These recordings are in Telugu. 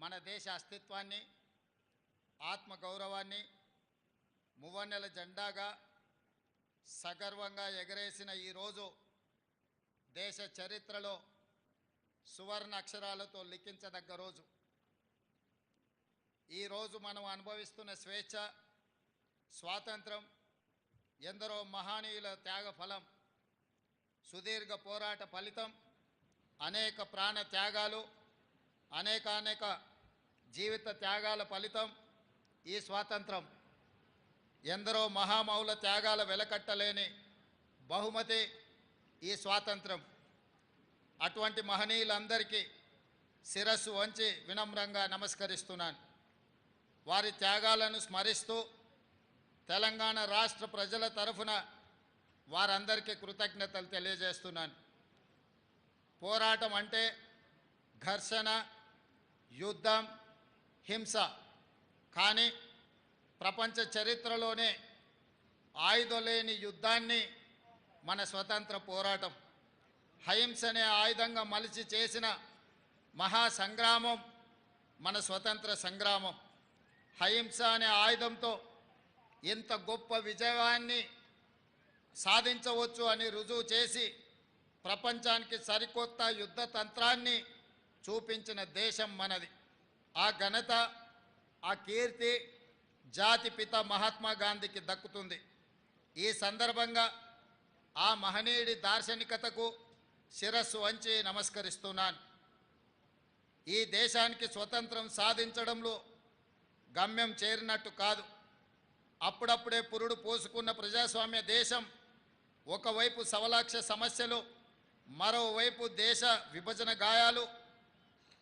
మన దేశ అస్తిత్వాన్ని ఆత్మగౌరవాన్ని మువ్వన్నెల జెండాగా సగర్వంగా ఎగరేసిన ఈరోజు దేశ చరిత్రలో సువర్ణ అక్షరాలతో లిఖించదగ్గ రోజు. ఈరోజు మనం అనుభవిస్తున్న స్వేచ్ఛ స్వాతంత్రం ఎందరో మహనీయుల త్యాగ ఫలం సుదీర్ఘ పోరాట ఫలితం అనేక ప్రాణ త్యాగాలు అనేక అనేక జీవిత త్యాగాల ఫలితం ఈ స్వాతంత్రం. ఎందరో మహామౌల త్యాగాల వెలకట్టలేని బహుమతి ఈ స్వాతంత్రం. అటువంటి మహనీయులందరికీ శిరస్సు వంచి వినమ్రంగా నమస్కరిస్తున్నాను. వారి త్యాగాలను స్మరిస్తూ తెలంగాణ రాష్ట్ర ప్రజల తరఫున వారందరికీ కృతజ్ఞతలు తెలియజేస్తున్నాను. పోరాటం అంటే ఘర్షణ యుద్ధం హింస. కానీ ప్రపంచ చరిత్రలోనే ఆయుధం లేని యుద్ధాన్ని మన స్వతంత్ర పోరాటం. అహింసనే ఆయుధంగా మలిచి చేసిన మహా సంగ్రామం మన స్వతంత్ర సంగ్రామం. అహింస అనే ఆయుధంతో ఇంత గొప్ప విజయాన్ని సాధించవచ్చు అని రుజువు చేసి ప్రపంచానికి సరికొత్త యుద్ధ తంత్రాన్ని చూపించిన దేశం మనది. ఆ ఘనత ఆ కీర్తి జాతిపిత మహాత్మా గాంధీకి దక్కుతుంది. ఈ సందర్భంగా ఆ మహనీయుడి దార్శనికతకు శిరస్సు వంచి నమస్కరిస్తున్నాను. ఈ దేశానికి స్వతంత్రం సాధించడంలో గమ్యం చేరినట్టు కాదు. అప్పుడప్పుడే పురుడు పోసుకున్న ప్రజాస్వామ్య దేశం ఒకవైపు సవలాక్ష సమస్యలు మరోవైపు దేశ విభజన గాయాలు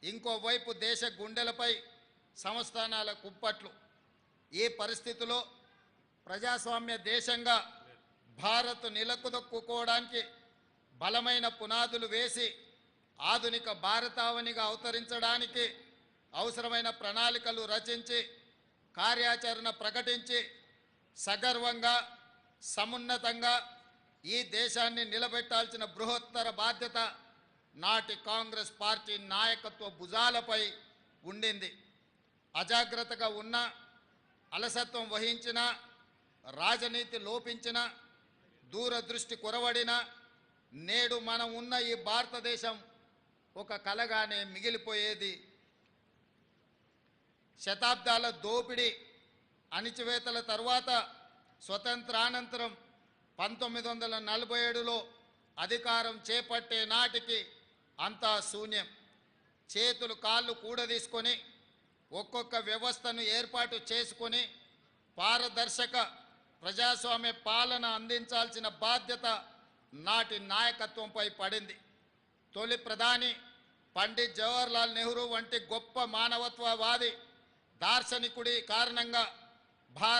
ఇంకోవైపు దేశ గుండెలపై సంస్థానాల కుప్పట్లు. ఈ పరిస్థితిలో ప్రజాస్వామ్య దేశంగా భారత్ నిలకుదొక్కుకోవడానికి బలమైన పునాదులు వేసి ఆధునిక భారతావనిగా అవతరించడానికి అవసరమైన ప్రణాళికలు రచించి కార్యాచరణ ప్రకటించి సగర్వంగా సమున్నతంగా ఈ దేశాన్ని నిలబెట్టాల్సిన బృహత్తర బాధ్యత నాటి కాంగ్రెస్ పార్టీ నాయకత్వ భుజాలపై ఉండింది. అజాగ్రత్తగా ఉన్న అలసత్వం వహించిన రాజనీతి లోపించిన దూరదృష్టి కొరవడిన నేడు మనం ఉన్న ఈ భారతదేశం ఒక కలగానే మిగిలిపోయేది. శతాబ్దాల దోపిడీ అణిచివేతల తర్వాత స్వతంత్రానంతరం పంతొమ్మిది వందల నలభై ఏడులో అధికారం చేపట్టే నాటికి అంతా శూన్యం. చేతులు కాళ్ళు కూడదీసుకొని ఒక్కొక్క వ్యవస్థను ఏర్పాటు చేసుకొని పారదర్శక ప్రజాస్వామ్య పాలన అందించాల్సిన బాధ్యత నాటి నాయకత్వంపై పడింది. తొలి ప్రధాని పండిత్ జవహర్లాల్ నెహ్రూ వంటి గొప్ప మానవత్వవాది దార్శనికుడి కారణంగా భారత